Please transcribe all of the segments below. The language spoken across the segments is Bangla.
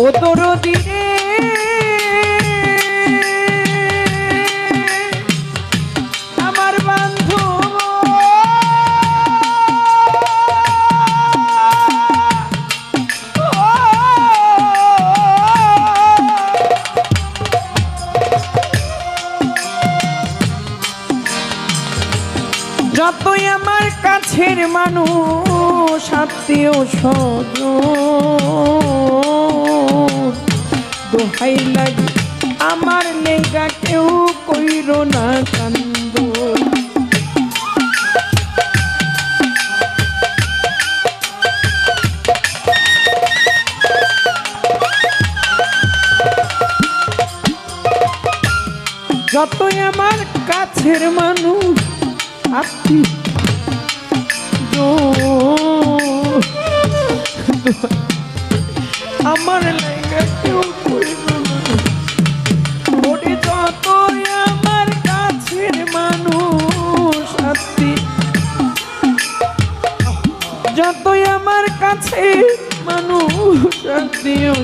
ও তোর রে যতই আমার কাছের মানুষ, আত্মীয় স্বজন, দোহাই লাগে, আমার লেগা কেউ কইর না কান্দ। যতই আমার কাছের মানুষ আত্মীয় আমার লেগা কেউ আমার কাছের মানুষ আত্মীয় যতই আমার কাছে মানুষ আত্মীয়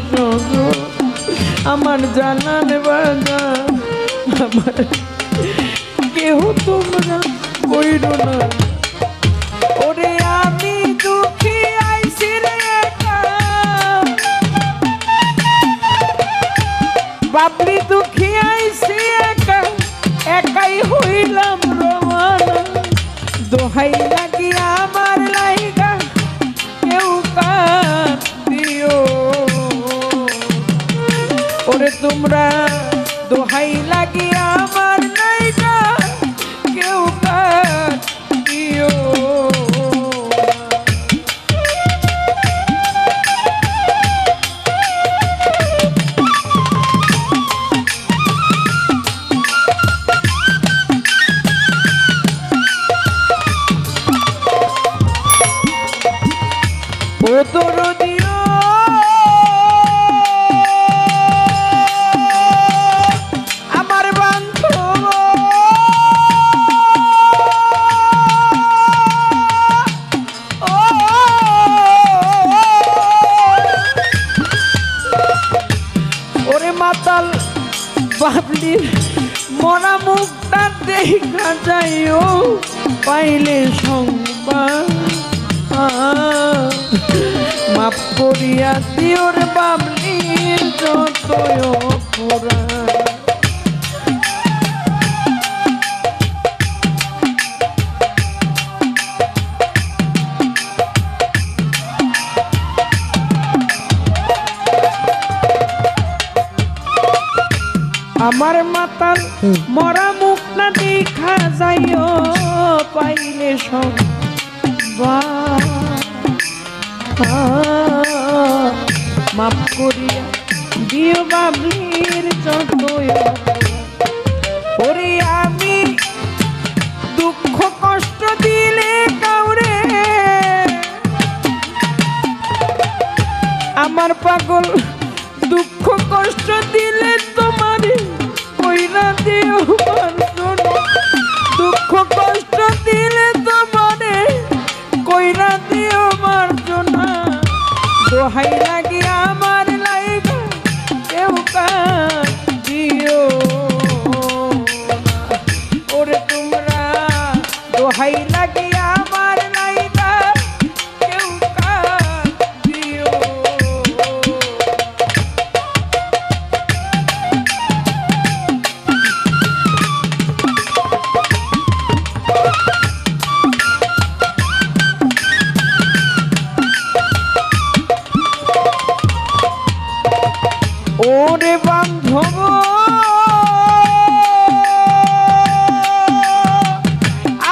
আমার জানান বাজান, আমার কেউ তোমরা আমি দুঃখী আইসি রে। বাবলি দুঃখী একা। একাই হইলাম রওয়ানা দোহাই লাগি আমার লাইগা। কেউ কান ওরে তোমরা দোহাই পাইলে সংবাদ। মাপ করিয়া দিওর অপরাধ। আমার মাতাল মরা মুখ না দেখা যাইও। পাইলে সব মাপ করিয়া দিও বাবলির যতই আমি দুঃখ কষ্ট দিলে কাউরে। আমার পাগল দুঃখ কষ্ট দিলে তোমার কইরা দিও দুঃখ কষ্ট দোহাই লাগি আমার লাইগা কেউ দিও ওরে তোমরা দোহাই লাগি ওরে বান্ধব।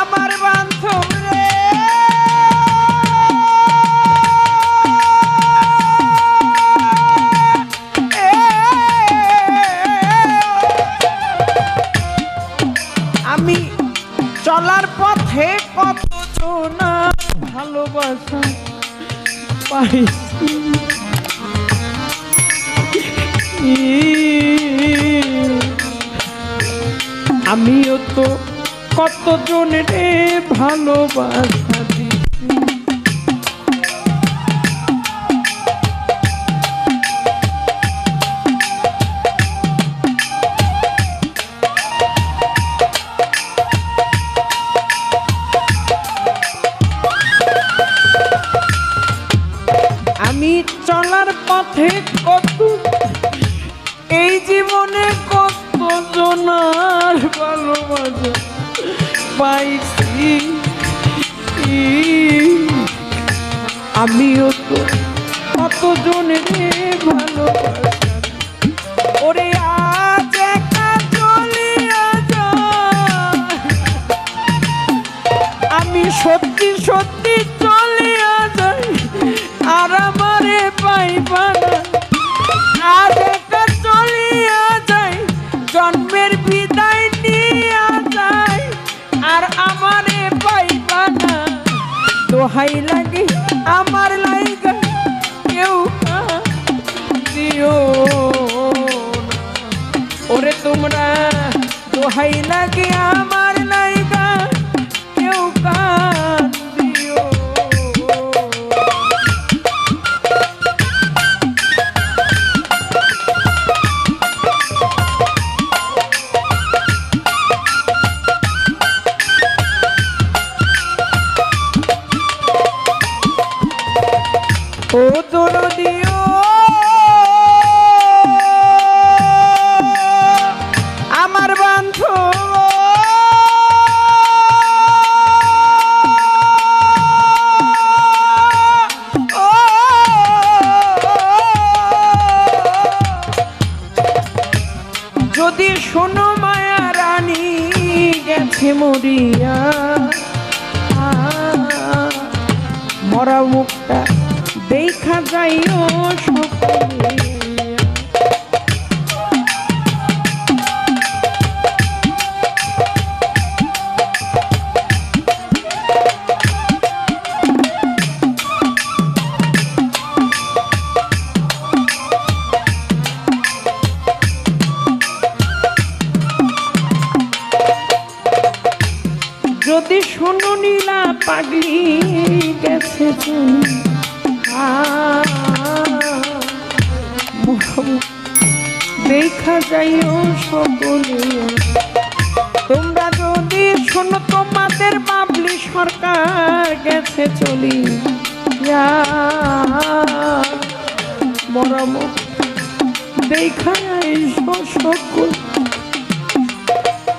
আমার বান্ধব রে। আমি চলার পথে কত না ভালোবাসা পাইছি। আমিও তো কতজনের ভালোবাসা? আমিও তো কত জনের ভালোবাসা ওরে আমি সত্যি সত্যি চলিয়া দোহাই লাগে আমার লাইগা কেউ দিও। ওরে তোমরা দোহাই লাগে আমার শোনো মায়া রানী গেছে মরিয়া। মরা মুখটা দেখা যাইও সকলে যদি শোনো নীলা পাগলি, গেছে দেখা যাইও সকলে। তোমরা যদি শোনো তোমাদের বাবলি সরকার, গেছে চলি। মরম। দেখা সকল।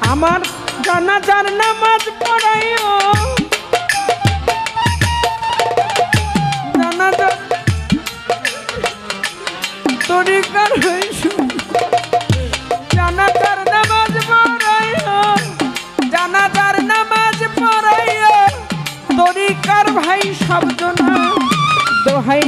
আমার জানাজার নামাজ পড়াইও। জানাজার তরিকার হইসু জানাজার নামাজ পড়াইও। জানাজার নামাজ পড়াইও। তরিকার ভাই সব জনা দোহাই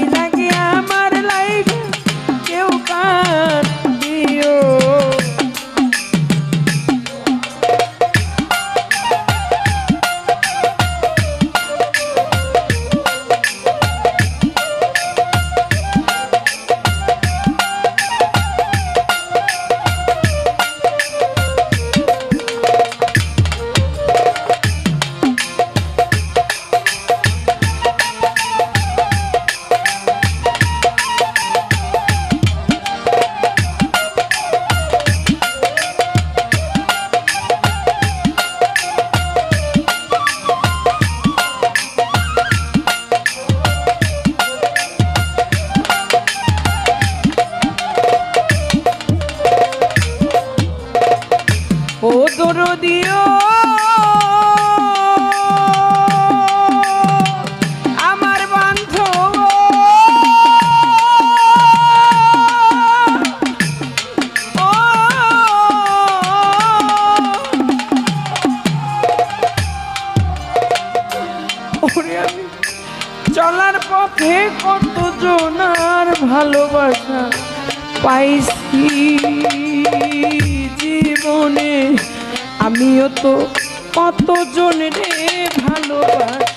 ভালোবাসা পাইছি জীবনে। আমিও তো কত রে ভালোবাসা।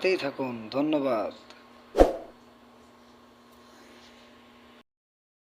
সাথেই থাকুন। ধন্যবাদ।